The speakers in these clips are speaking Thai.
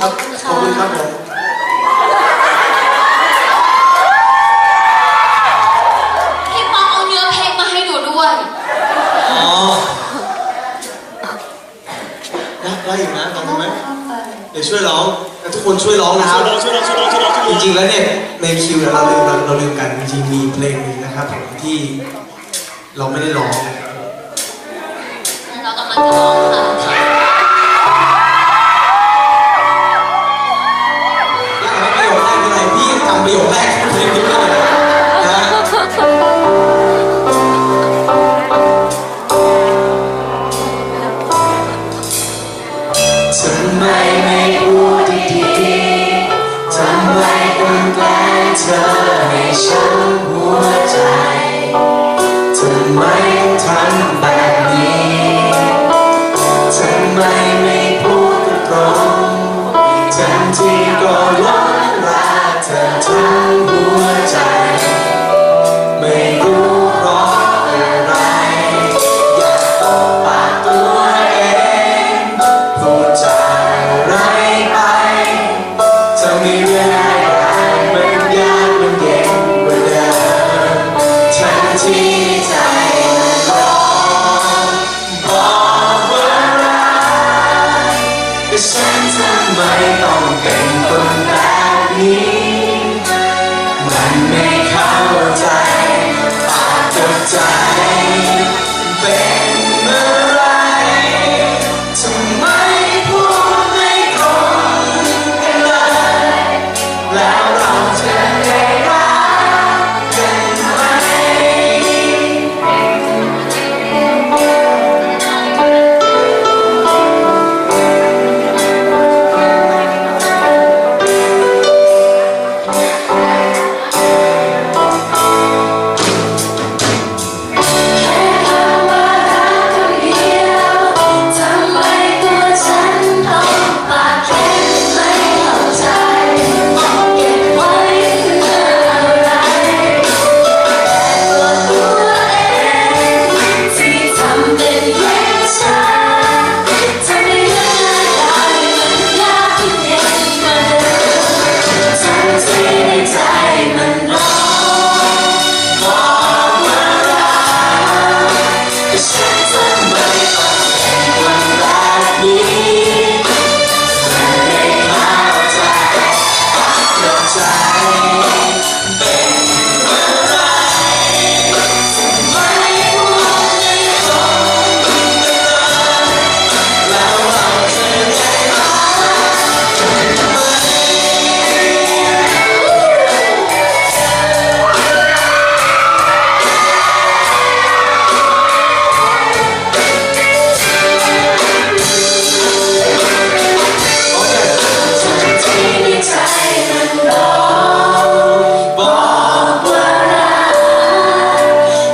ครับ ขอบคุณครับผมพี่ปองเอาเนื้อเพลงมาให้ดูด้วย อ๋อนะได้อีกนะตอบคุณไหมเดี๋ยวช่วยร้องทุกคนช่วยร้องนะครับจริงๆแล้วเนี่ยในคิวเราลืมเราลืมกันจริงมีเพลงนึงนะครับผมที่เราไม่ได้ร้อง เรากำลังจะร้องค่ะ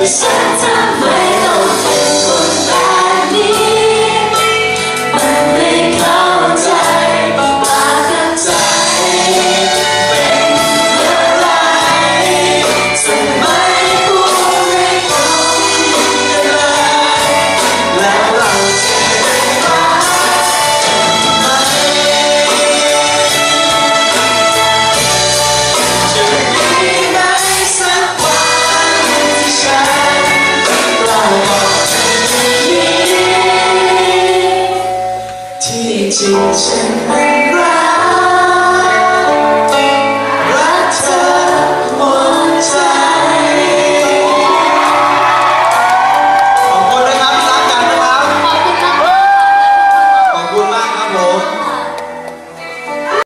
the same. Watching.